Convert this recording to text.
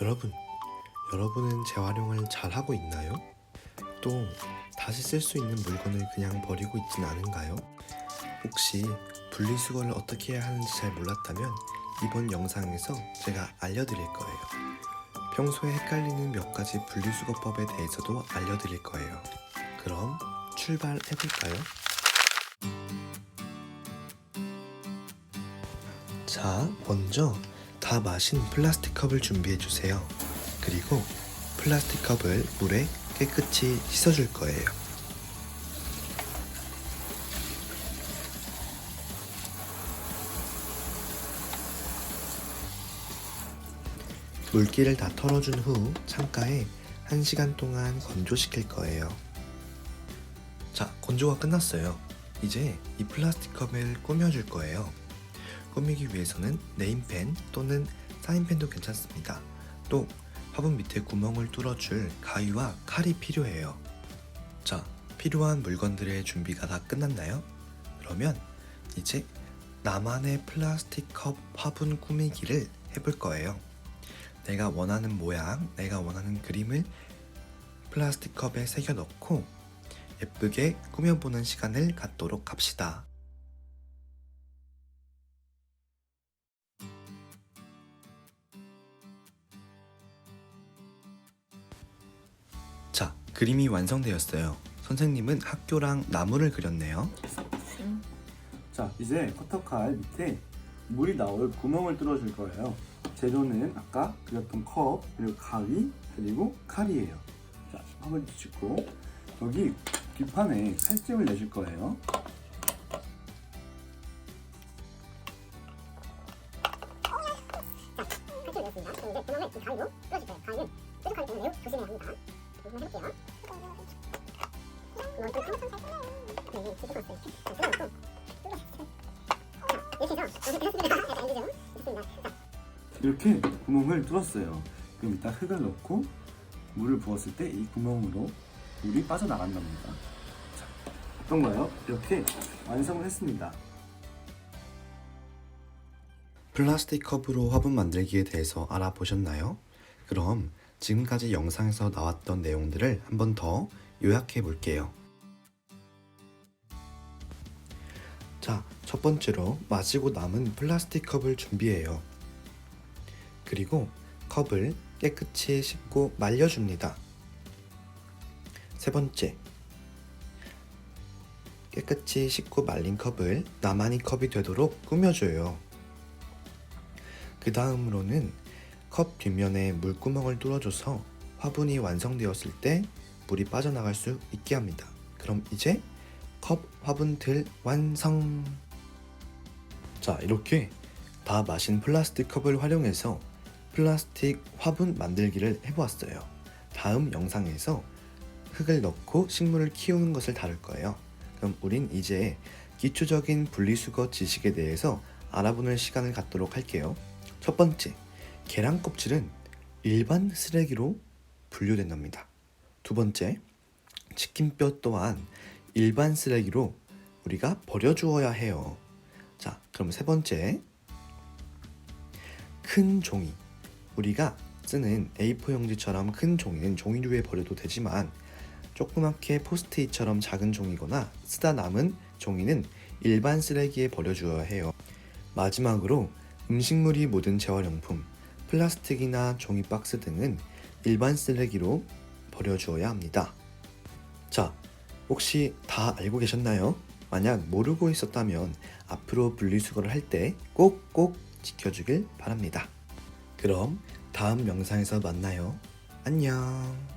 여러분, 여러분은 재활용을 잘 하고 있나요? 또 다시 쓸 수 있는 물건을 그냥 버리고 있진 않은가요? 혹시 분리수거를 어떻게 해야 하는지 잘 몰랐다면 이번 영상에서 제가 알려드릴 거예요. 평소에 헷갈리는 몇 가지 분리수거법에 대해서도 알려드릴 거예요. 그럼 출발해볼까요? 자, 먼저 다 마신 플라스틱 컵을 준비해 주세요. 그리고 플라스틱 컵을 물에 깨끗이 씻어줄 거예요. 물기를 다 털어준 후 창가에 1시간 동안 건조시킬 거예요. 자, 건조가 끝났어요. 이제 이 플라스틱 컵을 꾸며줄 거예요. 꾸미기 위해서는 네임펜 또는 사인펜도 괜찮습니다. 또 화분 밑에 구멍을 뚫어줄 가위와 칼이 필요해요. 자, 필요한 물건들의 준비가 다 끝났나요? 그러면 이제 나만의 플라스틱 컵 화분 꾸미기를 해볼 거예요. 내가 원하는 모양, 내가 원하는 그림을 플라스틱 컵에 새겨 넣고 예쁘게 꾸며보는 시간을 갖도록 합시다. 그림이 완성되었어요. 선생님은 학교랑 나무를 그렸네요. 자 이제 커터칼 밑에 물이 나올 구멍을 뚫어줄 거예요. 재료는 아까 그렸던 컵 그리고 가위 그리고 칼이에요. 자 한번 짚고 여기 뒷판에 칼집을 내줄 거예요. 이 렇게 구멍을 뚫었어요 그럼 이따 흙을 넣고 물을 부었을 때 이 구멍으로 물이 빠져나간답니다 자, 어떤가요? 이렇게 완성을 했습니다 플라스틱 컵으로 화분 만들기에 대해서 알아보셨나요? 그럼 지금까지 영상에서 나왔던 내용들을 한 번 더 요약해 볼게요. 자, 첫 번째로 마시고 남은 플라스틱 컵을 준비해요. 그리고 컵을 깨끗이 씻고 말려줍니다. 세 번째, 깨끗이 씻고 말린 컵을 나만이 컵이 되도록 꾸며줘요. 그 다음으로는 컵 뒷면에 물구멍을 뚫어줘서 화분이 완성되었을 때 물이 빠져나갈 수 있게 합니다. 그럼 이제 컵 화분틀 완성! 자, 이렇게 다 마신 플라스틱 컵을 활용해서 플라스틱 화분 만들기를 해보았어요. 다음 영상에서 흙을 넣고 식물을 키우는 것을 다룰 거예요. 그럼 우린 이제 기초적인 분리수거 지식에 대해서 알아보는 시간을 갖도록 할게요. 첫 번째, 계란 껍질은 일반 쓰레기로 분류된답니다. 두 번째, 치킨뼈 또한 일반 쓰레기로 우리가 버려주어야 해요. 자, 그럼 세 번째, 큰 종이. 우리가 쓰는 A4 용지처럼 큰 종이는 종이류에 버려도 되지만 조그맣게 포스트잇처럼 작은 종이거나 쓰다 남은 종이는 일반 쓰레기에 버려주어야 해요. 마지막으로 음식물이 묻은 재활용품, 플라스틱이나 종이 박스 등은 일반 쓰레기로 버려주어야 합니다. 자, 혹시 다 알고 계셨나요? 만약 모르고 있었다면 앞으로 분리수거를 할 때 꼭꼭 지켜주길 바랍니다. 그럼 다음 영상에서 만나요. 안녕.